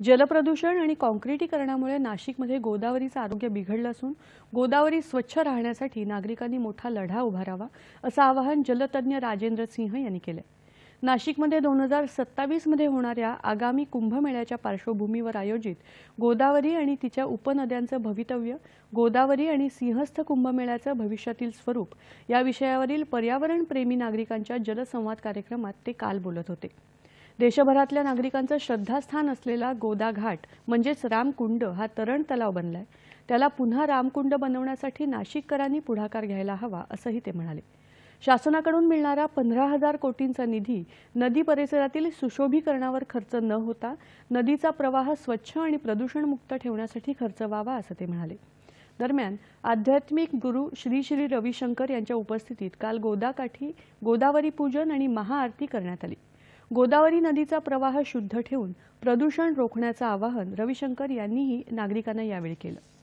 जलप्रदूषण आणि कॉन्क्रिटीकरणामुळे नाशिकमध्ये गोदावरीचं आरोग्य बिघडलं असून गोदावरी स्वच्छ राहण्यासाठी नागरिकांनी मोठा लढा उभारावा असं आवाहन जलतज्ञ राजेंद्र सिंह यांनी केलं नाशिकमध्ये दोन हजार सत्तावीसमध्ये होणाऱ्या आगामी कुंभमेळ्याच्या पार्श्वभूमीवर आयोजित गोदावरी आणि तिच्या उपनद्यांचं भवितव्य गोदावरी आणि सिंहस्थ कुंभमेळ्याचं भविष्यातील स्वरूप या विषयावरील पर्यावरणप्रेमी नागरिकांच्या जलसंवाद कार्यक्रमात ते काल बोलत होते. देशभरातल्या नागरिकांचं श्रद्धास्थान असलेला गोदा घाट म्हणजेच रामकुंड हा तरण तलाव बनलाय. त्याला पुन्हा रामकुंड बनवण्यासाठी नाशिककरांनी पुढाकार घ्यायला हवा असंही ते म्हणाले. शासनाकडून मिळणारा पंधरा हजार कोटींचा निधी नदी परिसरातील सुशोभीकरणावर खर्च न होता नदीचा प्रवाह स्वच्छ आणि प्रदूषणमुक्त ठेवण्यासाठी खर्च व्हावा असं ते म्हणाले. दरम्यान आध्यात्मिक गुरु श्री श्री रविशंकर यांच्या उपस्थितीत काल गोदाकाठी गोदावरी पूजन आणि महाआरती करण्यात आली. गोदावरी नदीचा प्रवाह शुद्ध ठेवून प्रदूषण रोखण्याचं आवाहन रविशंकर यांनीही नागरिकांना यावेळी केलं.